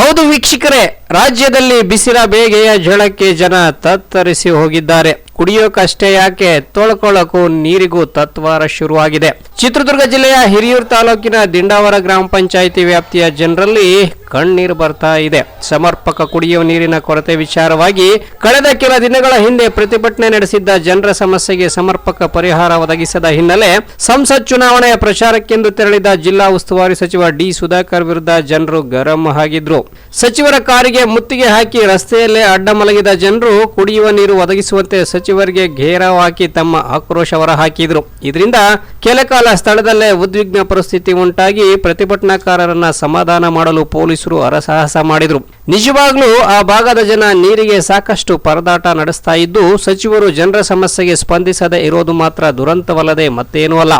ಹೌದು ವೀಕ್ಷಕರೇ. ರಾಜ್ಯದಲ್ಲಿ ಬಿಸಿಲ ಬೇಗೆಯ ಝಳಕ್ಕೆ ಜನ ತತ್ತರಿಸಿ ಹೋಗಿದ್ದಾರೆ. ಕುಡಿಯೋಕಷ್ಟೇ ಯಾಕೆ? ತೊಳ್ಕೊಳ್ಳಕ್ಕೂ ನೀರಿಗೂ ತತ್ವಾರ ಶುರುವಾಗಿದೆ. ಚಿತ್ರದುರ್ಗ ಜಿಲ್ಲೆಯ ಹಿರಿಯೂರು ತಾಲೂಕಿನ ದಿಂಡಾವರ ಗ್ರಾಮ ಪಂಚಾಯಿತಿ ವ್ಯಾಪ್ತಿಯ ಜನರಲ್ಲಿ ಕಣ್ಣೀರು ಬರ್ತಾ ಇದೆ. ಸಮರ್ಪಕ ಕುಡಿಯುವ ನೀರಿನ ಕೊರತೆ ವಿಚಾರವಾಗಿ ಕಳೆದ ಕೆಲ ದಿನಗಳ ಹಿಂದೆ ಪ್ರತಿಭಟನೆ ನಡೆಸಿದ್ದ ಜನರ ಸಮಸ್ಯೆಗೆ ಸಮರ್ಪಕ ಪರಿಹಾರ ಒದಗಿಸದ ಹಿನ್ನೆಲೆ ಸಂಸತ್ ಚುನಾವಣೆಯ ಪ್ರಚಾರಕ್ಕೆಂದು ತೆರಳಿದ ಜಿಲ್ಲಾ ಉಸ್ತುವಾರಿ ಸಚಿವ ಡಿ ಸುಧಾಕರ್ ವಿರುದ್ಧ ಜನರು ಗರಂ ಆಗಿದ್ರು. ಸಚಿವರ ಕಾರಿಗೆ ಮುತ್ತಿಗೆ ಹಾಕಿ ರಸ್ತೆಯಲ್ಲೇ ಅಡ್ಡ ಮಲಗಿದ ಜನರು ಕುಡಿಯುವ ನೀರು ಒದಗಿಸುವಂತೆ ಸಚಿವರಿಗೆ ಘೇರಾವ್ ಹಾಕಿ ತಮ್ಮ ಆಕ್ರೋಶ ಹೊರಹಾಕಿದ್ರು. ಇದರಿಂದ ಕೆಲಕಾಲ ಸ್ಥಳದಲ್ಲೇ ಉದ್ವಿಗ್ನ ಪರಿಸ್ಥಿತಿ ಉಂಟಾಗಿ ಪ್ರತಿಭಟನಾಕಾರರನ್ನ ಸಮಾಧಾನ ಮಾಡಲು ಪೊಲೀಸರು ಹರಸಾಹಸ ಮಾಡಿದ್ರು. ನಿಜವಾಗ್ಲೂ ಆ ಭಾಗದ ಜನ ನೀರಿಗೆ ಸಾಕಷ್ಟು ಪರದಾಟ ನಡೆಸ್ತಾ ಇದ್ದು, ಸಚಿವರು ಜನರ ಸಮಸ್ಯೆಗೆ ಸ್ಪಂದಿಸದೆ ಇರೋದು ಮಾತ್ರ ದುರಂತವಲ್ಲದೆ ಮತ್ತೇನೂ ಅಲ್ಲ.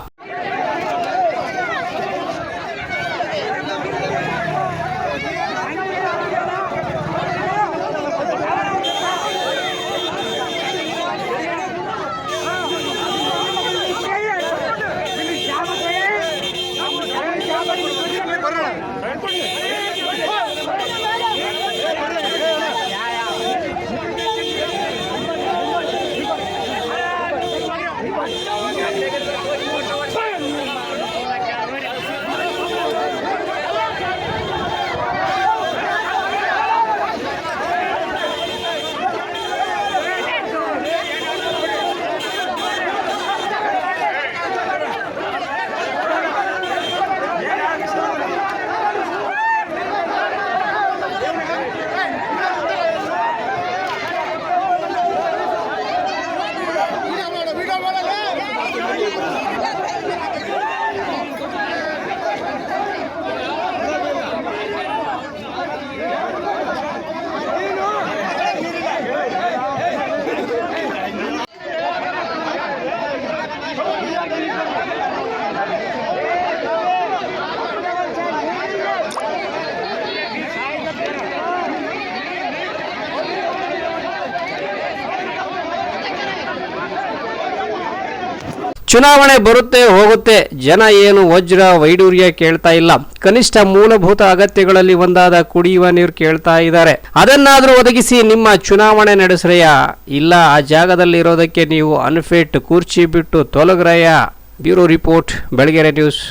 ಚುನಾವಣೆ ಬರುತ್ತೆ, ಹೋಗುತ್ತೆ. ಜನ ಏನು ವಜ್ರ, ವೈಡೂರ್ಯ ಕೇಳ್ತಾ ಇಲ್ಲ. ಕನಿಷ್ಠ ಮೂಲಭೂತ ಅಗತ್ಯಗಳಲ್ಲಿ ಒಂದಾದ ಕುಡಿಯುವ ನೀರು ಕೇಳ್ತಾ ಇದ್ದಾರೆ. ಅದನ್ನಾದರೂ ಒದಗಿಸಿ ನಿಮ್ಮ ಚುನಾವಣೆ ನಡೆಸ್ರಯ್ಯ ಇಲ್ಲ, ಆ ಜಾಗದಲ್ಲಿ ಇರೋದಕ್ಕೆ ನೀವು ಅನ್ಫಿಟ್, ಕುರ್ಚಿ ಬಿಟ್ಟು ತೊಲಗ್ರಯ್ಯ ಬ್ಯೂರೋ ರಿಪೋರ್ಟ್, ಬೆಳಗೆರೆ ನ್ಯೂಸ್.